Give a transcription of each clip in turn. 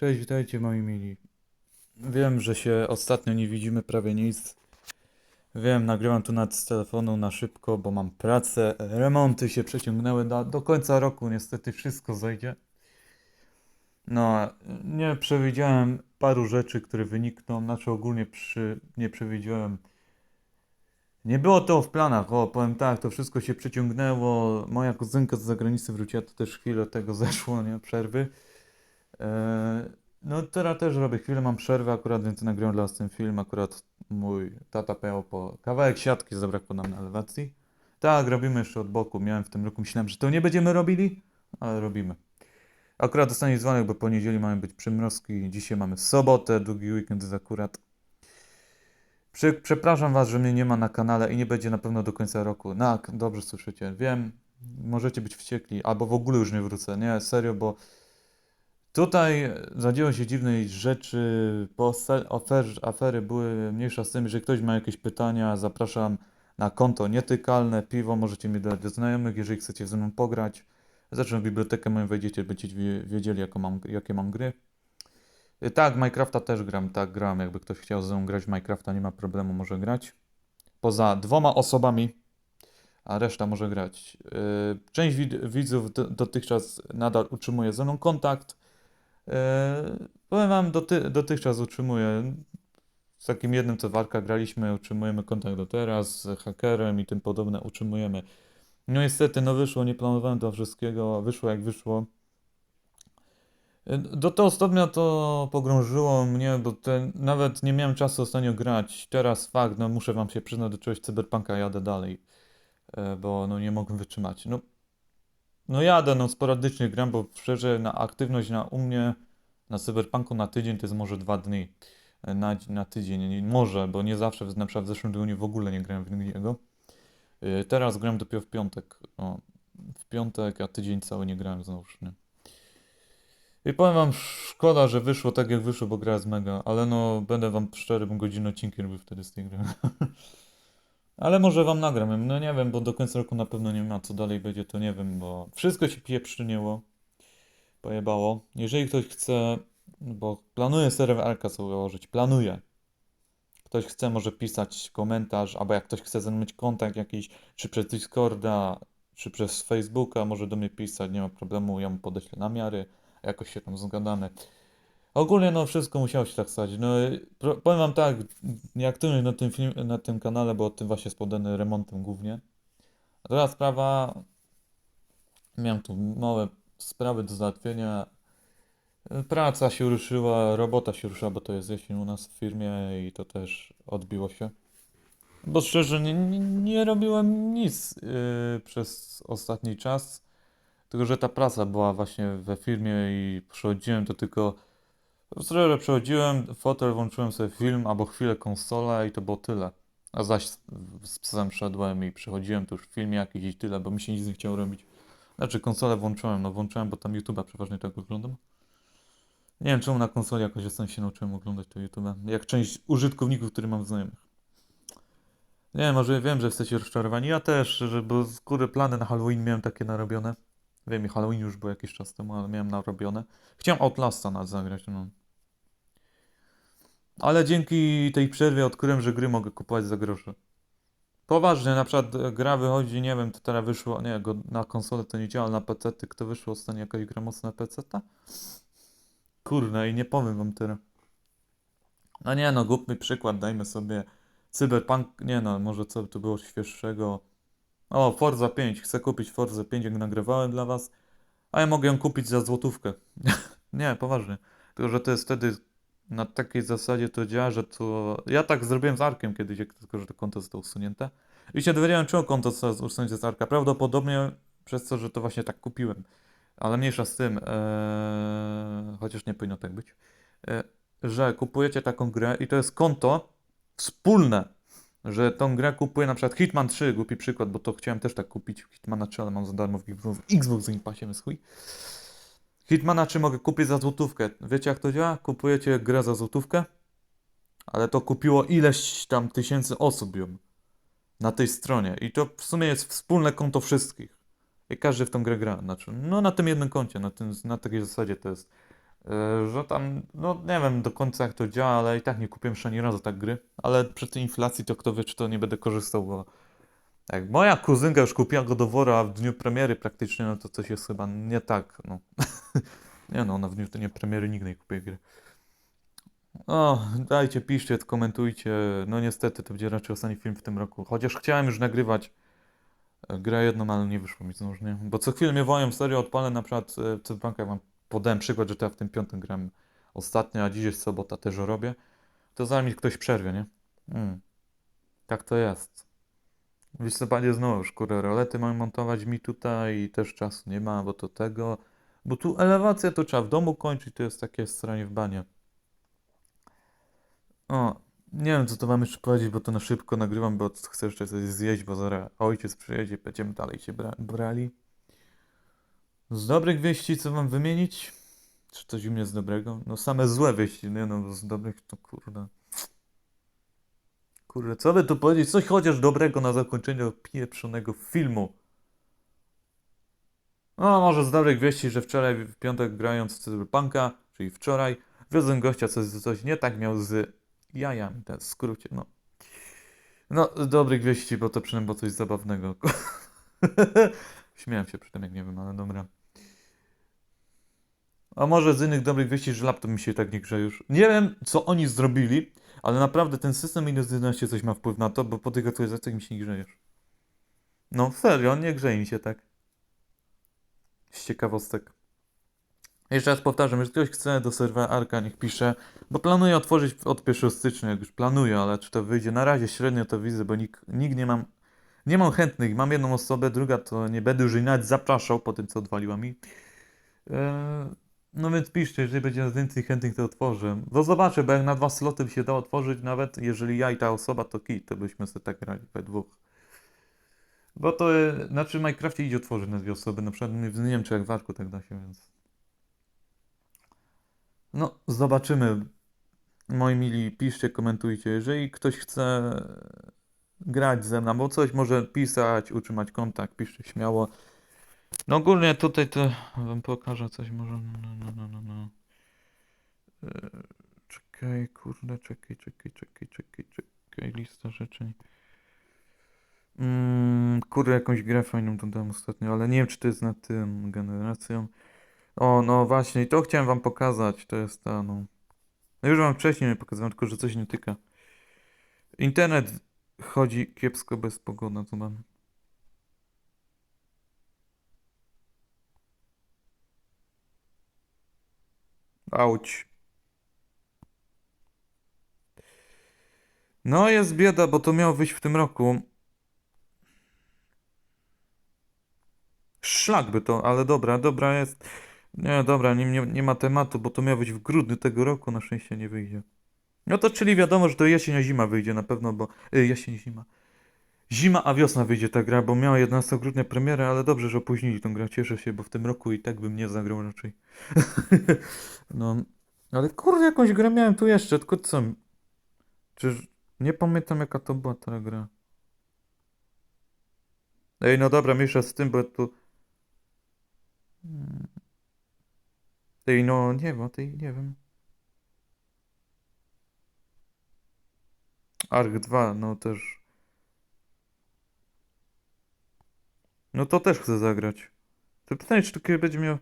Cześć, witajcie moi mili. Wiem, że się ostatnio nie widzimy prawie nic. Wiem, nagrywam tu nad telefonu na szybko, bo mam pracę. Remonty się przeciągnęły do, do końca roku, niestety wszystko zajdzie. No, nie przewidziałem paru rzeczy, które wynikną, znaczy ogólnie przy, nie przewidziałem. Nie było to w planach, o powiem tak, to wszystko się przeciągnęło. Moja kuzynka z zagranicy wróciła, to też chwilę tego zeszło, nie, przerwy. Eee, no teraz też robię chwilę, mam przerwę akurat, więc nagrałem dla was ten film. Akurat mój tata pojechał po kawałek siatki, zabrakło nam na elewacji. Tak, robimy jeszcze od boku. Miałem w tym roku, myślałem, że to nie będziemy robili, ale robimy. Akurat dostanie dzwonek, bo po niedzieli mają być przymrozki. Dzisiaj mamy sobotę, długi weekend jest akurat. Prze przepraszam was, że mnie nie ma na kanale i nie będzie na pewno do końca roku. No, dobrze słyszycie, wiem. Możecie być wściekli, albo w ogóle już nie wrócę. Nie, serio, bo Tutaj zadziało się dziwnej rzeczy, po se- afer, afery były mniejsza z tym, jeżeli ktoś ma jakieś pytania, zapraszam na konto nietykalne, piwo, możecie mi dać do znajomych, jeżeli chcecie ze mną pograć. Zacznę w bibliotekę moją wejdziecie, będziecie wie- wiedzieli jaką mam, jakie mam gry. Tak, Minecrafta też gram, tak gram, jakby ktoś chciał ze mną grać w Minecrafta, nie ma problemu, może grać. Poza dwoma osobami, a reszta może grać. Y, Część wid- widzów do- dotychczas nadal utrzymuje ze mną kontakt. E, powiem wam, doty, dotychczas utrzymuję. Z takim jednym, co Warka graliśmy, utrzymujemy kontakt do teraz, z hakerem i tym podobne utrzymujemy. No niestety, no wyszło, nie planowałem tego wszystkiego, wyszło jak wyszło. Do to ostatnio to pogrążyło mnie, bo te, nawet nie miałem czasu ostatnio grać. Teraz fakt, no muszę wam się przyznać do czegoś, Cyberpunka jadę dalej, e, bo no nie mogłem wytrzymać. No, no jadę, no sporadycznie gram, bo szczerze na aktywność na u mnie na Cyberpunku na tydzień to jest może dwa dni. E, Na, na tydzień, może, bo nie zawsze, na przykład w zeszłym tygodniu w ogóle nie grałem w niego. E, Teraz gram dopiero w piątek. O, w piątek, a tydzień cały nie grałem znowuż, nie. I powiem wam, szkoda, że wyszło tak jak wyszło, bo gra jest mega, ale no, będę wam szczery, bym godzinę odcinki robił wtedy z tej gry. Ale może wam nagram, no nie wiem, bo do końca roku na pewno nie ma, co dalej będzie, to nie wiem, bo wszystko się pieprzyniło, pojebało. Jeżeli ktoś chce, bo planuję serwer Arka założyć, planuję. Ktoś chce, może pisać komentarz, albo jak ktoś chce ze mną mieć kontakt jakiś, czy przez Discorda, czy przez Facebooka, może do mnie pisać, nie ma problemu, ja mu podeślę namiary, jakoś się tam zgadamy. Ogólnie no wszystko musiało się tak stać. No powiem wam tak, nieaktywność na tym film, na tym kanale, bo tym właśnie spodany remontem głównie. A druga sprawa, miałem tu małe sprawy do załatwienia. Praca się ruszyła, robota się ruszyła, bo to jest jesień u nas w firmie i to też odbiło się. Bo szczerze, nie, nie, nie robiłem nic yy, przez ostatni czas, tylko że ta praca była właśnie we firmie i przychodziłem to tylko Szczerze, przechodziłem, fotel, włączyłem sobie film albo chwilę konsolę i to było tyle. A zaś z, psem szedłem i przechodziłem tu już film jakiś i tyle, bo mi się nic nie chciało robić. Znaczy konsolę włączyłem, no włączyłem, bo tam YouTube'a przeważnie tak oglądam. Nie wiem czemu na konsoli jakoś ostatnio się nauczyłem oglądać to YouTube'a, jak część użytkowników, który mam znajomych. Nie wiem, może wiem, że jesteście rozczarowani, ja też, że bo z góry plany na Halloween miałem takie narobione. Wiem, i Halloween już był jakiś czas temu, ale miałem narobione. Chciałem Outlasta nawet zagrać, no. Ale dzięki tej przerwie odkryłem, że gry mogę kupować za grosze. Poważnie, na przykład gra wychodzi, nie wiem, to teraz wyszło, nie, na konsolę to nie działa, ale na PC, ty kto wyszło ostatnio jakaś gra mocna na PC? -ta? Kurna, i nie powiem wam tyle. No nie no, głupny przykład, dajmy sobie Cyberpunk, nie no, może co tu było świeższego. O, Forza 5, chcę kupić Forza 5, jak nagrywałem dla was, a ja mogę ją kupić za złotówkę. nie, poważnie. Tylko, że to jest wtedy na takiej zasadzie to działa, że to. Ja tak zrobiłem z Arkiem kiedyś, jak tylko, że to konto zostało usunięte. I się dowiedziałem, czemu konto zostało usunięte z Arka. Prawdopodobnie przez to, że to właśnie tak kupiłem. Ale mniejsza z tym, eee, chociaż nie powinno tak być, eee, że kupujecie taką grę i to jest konto wspólne, że tą grę kupuje na przykład Hitman 3, głupi przykład, bo to chciałem też tak kupić, Hitmana 3, ale mam za darmo w Xbox, Xbox Game Passie, jest chuj. Hitmana 3 mogę kupić za złotówkę. Wiecie jak to działa? Kupujecie grę za złotówkę, ale to kupiło ileś tam tysięcy osób ją na tej stronie. I to w sumie jest wspólne konto wszystkich. I każdy w tą grę gra. Znaczy, no na tym jednym koncie, na, tym, na takiej zasadzie to jest. e, że tam, no nie wiem do końca jak to działa, ale i tak nie kupiłem jeszcze ani razu tak gry. Ale przy tej inflacji to kto wie, czy to nie będę korzystał, bo jak moja kuzynka już kupiła go do wora w dniu premiery praktycznie, no to coś jest chyba nie tak, no. nie no, ona w dniu dnia premiery nigdy nie kupię gry. O, dajcie, piszcie, komentujcie. No niestety to będzie raczej ostatni film w tym roku. Chociaż chciałem już nagrywać e, grę jedną, ale nie wyszło mi znów, nie? Bo co chwilę mnie wołają, serio, odpalę na przykład e, Cyberpunka, jak wam podałem przykład, że to ja w tym piątym gram ostatnio, a dziś jest sobota, też robię. To zaraz mi ktoś przerwie, nie? Mm. Tak to jest. W listopadzie znowu kurde rolety mam montować mi tutaj i też czasu nie ma, bo to tego. Bo tu elewację to trzeba w domu kończyć, to jest takie stranie w banie. O, nie wiem co to wam jeszcze powiedzieć, bo to na szybko nagrywam, bo chcę jeszcze coś zjeść, bo zaraz ojciec przyjedzie, będziemy dalej się bra brali. Z dobrych wieści co wam wymienić? Czy coś u mnie z dobrego? No same złe wieści, nie no, z dobrych to kurde. Kurde, co by tu powiedzieć? Coś chociaż dobrego na zakończenie pieprzonego filmu. No, może z dobrych wieści, że wczoraj w piątek grając w Cyberpunka, czyli wczoraj, wiozłem gościa, co coś nie tak miał z jajami, tak w skrócie, no. No, z dobrych wieści, bo to przynajmniej było coś zabawnego. Śmiałem się przy tym, jak nie wiem, ale dobra. A może z innych dobrych wieści, że laptop mi się tak nie grze już. Nie wiem, co oni zrobili, ale naprawdę ten system Windows 11 coś ma wpływ na to, bo po tych aktualizacjach mi się nie grze już. No, serio, nie grzeje mi się tak. Z ciekawostek. Jeszcze raz powtarzam, jeżeli ktoś chce do serwera Arka, niech pisze, bo planuję otworzyć od 1 stycznia, już planuję, ale czy to wyjdzie? Na razie średnio to widzę, bo nikt, nikt nie mam, nie mam chętnych. Mam jedną osobę, druga to nie będę już jej nawet zapraszał po tym, co odwaliła mi. Eee, no więc piszcie, jeżeli będzie więcej chętnych, to otworzę. No zobaczę, bo jak na dwa sloty by się dało otworzyć, nawet jeżeli ja i ta osoba, to kit, to byśmy sobie tak grali we dwóch. Bo to, e, znaczy w Minecrafcie idzie otworzyć na dwie osoby, na przykład nie wiem, czy jak w Arku tak da się, więc... No, zobaczymy. Moi mili, piszcie, komentujcie. Jeżeli ktoś chce grać ze mną, bo coś może pisać, utrzymać kontakt, piszcie śmiało. No ogólnie tutaj to wam pokażę coś może. No, no, no, no, no. Eee, Czekaj, kurde, czekaj, czekaj, czekaj, czekaj, czekaj, lista rzeczy. Mm, kurde, jakąś grę fajną dodałem ostatnio, ale nie wiem, czy to jest na tym generacją. O, no właśnie, i to chciałem wam pokazać, to jest ta, no. No już wam wcześniej pokazałem, tylko że coś nie tyka. Internet chodzi kiepsko bez pogody, co mam. Auć. No jest bieda, bo to miało wyjść w tym roku. Szlak by to, ale dobra, dobra jest. Nie, dobra, nie, nie, nie ma tematu, bo to miało być w grudniu tego roku, na szczęście nie wyjdzie. No to czyli wiadomo, że to jesień, zima wyjdzie na pewno, bo... Y, jesień, zima. Zima, a wiosna wyjdzie ta gra, bo miała 11 grudnia premierę, ale dobrze, że opóźnili tą grę, cieszę się, bo w tym roku i tak bym nie zagrał raczej. no, ale kurde, jakąś grę miałem tu jeszcze, tylko co? Czyż... Nie pamiętam jaka to była ta gra. Ej, no dobra, mniejsza z tym, bo tu... Hmm. Ej, no nie wiem, tej nie wiem. Ark 2, no też. No to też chcę zagrać. To pytanie, czy to kiedy będzie miał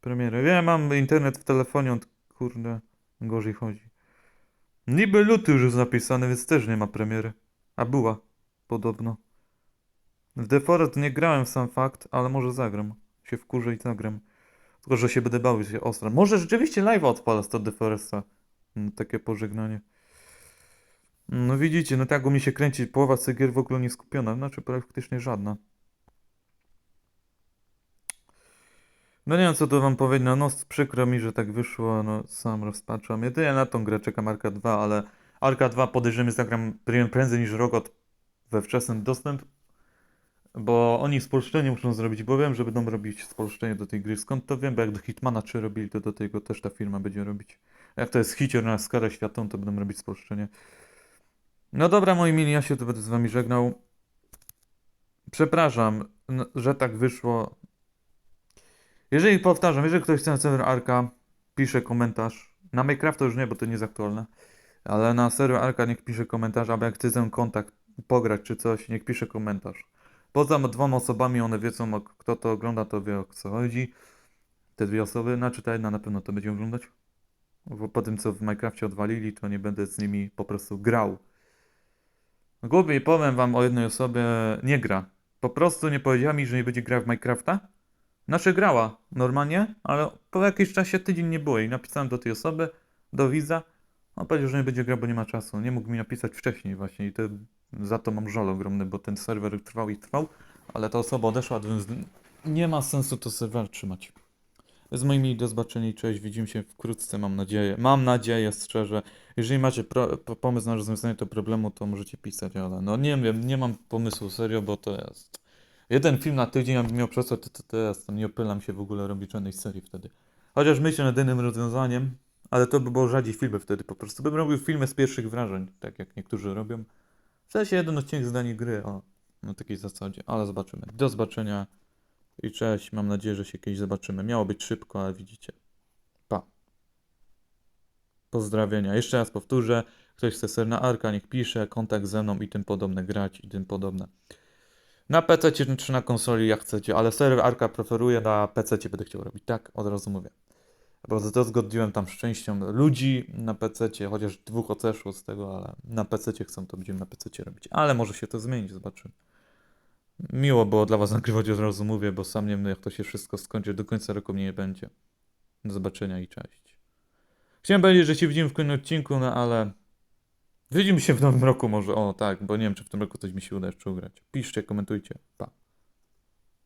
premierę. Ja mam internet w telefonie, on kurde gorzej chodzi. Niby luty już jest napisany, więc też nie ma premiery. A była, podobno. W The Forest nie grałem w sam fakt, ale może zagram. Się wkurzę i zagram. Tylko, że się będę bał się ostro. Może rzeczywiście live odpala z The Foresta. No, takie pożegnanie. No widzicie, no tak mnie się kręci. Połowa z gier w ogóle nie skupiona. Znaczy praktycznie żadna. No nie wiem co tu wam powiedzieć, no, no przykro mi, że tak wyszło, no sam rozpaczam. Ja na tą grę czekam Arka 2, ale Arka 2 podejrzymy zagram prę- prędzej niż rok od we wczesny dostęp, bo oni spolszczenie muszą zrobić, bo wiem, że będą robić spolszczenie do tej gry. Skąd to wiem? Bo jak do Hitmana 3 robili, to do tego też ta firma będzie robić. Jak to jest hicior na skalę światową, to będą robić spolszczenie. No dobra, moi mili, ja się tu będę z wami żegnał. Przepraszam, że tak wyszło. Jeżeli powtarzam, jeżeli ktoś chce na serwer Arka, pisze komentarz. Na Minecraft to już nie, bo to nie jest aktualne. Ale na serwer Arka niech pisze komentarz, albo jak chce kontakt pograć czy coś, niech pisze komentarz. Poza dwoma osobami, one wiedzą, kto to ogląda, to wie o co chodzi. Te dwie osoby, znaczy ta jedna na pewno to będzie oglądać. Bo po tym, co w Minecrafcie odwalili, to nie będę z nimi po prostu grał. Głupie powiem wam o jednej osobie, nie gra. Po prostu nie powiedziała mi, że nie będzie grała w Minecrafta. Znaczy grała normalnie, ale po jakimś czasie tydzień nie było i napisałem do tej osoby, do widza. On powiedział, że nie będzie grał, bo nie ma czasu. Nie mógł mi napisać wcześniej właśnie i to, za to mam żal ogromny, bo ten serwer trwał i trwał, ale ta osoba odeszła, więc nie ma sensu to serwer trzymać. Z moimi do zobaczenia cześć, widzimy się wkrótce, mam nadzieję. Mam nadzieję, szczerze. Jeżeli macie pomysł na rozwiązanie tego problemu, to możecie pisać, ale no nie wiem, nie mam pomysłu serio, bo to jest jeden film na tydzień, a bym miał przesłać to, to to nie opylam się w ogóle robić żadnej serii wtedy. Chociaż myślę nad innym rozwiązaniem, ale to by było rzadziej filmy wtedy po prostu. Bym robił filmy z pierwszych wrażeń, tak jak niektórzy robią. W sensie jeden odcinek z danej gry, o, na takiej zasadzie, ale zobaczymy. Do zobaczenia i cześć, mam nadzieję, że się kiedyś zobaczymy. Miało być szybko, ale widzicie. Pa. Pozdrawienia. Jeszcze raz powtórzę. Ktoś chce ser na Arka, niech pisze, kontakt ze mną i tym podobne, grać i tym podobne. Na PC czy na konsoli jak chcecie, ale serwer Arka preferuję, na PC będę chciał robić, tak? Od razu mówię. Bo to zgodziłem tam szczęścią ludzi na PC, chociaż dwóch odeszło z tego, ale na PC chcą, to będziemy na PC robić. Ale może się to zmienić, zobaczymy. Miło było dla Was nagrywać, od razu mówię, bo sam nie wiem, jak to się wszystko skończy. Do końca roku mnie nie będzie. Do zobaczenia i cześć. Chciałem powiedzieć, że się widzimy w kolejnym odcinku, no ale widzimy się w nowym roku może. O tak, bo nie wiem, czy w tym roku coś mi się uda jeszcze ugrać. Piszcie, komentujcie. Pa.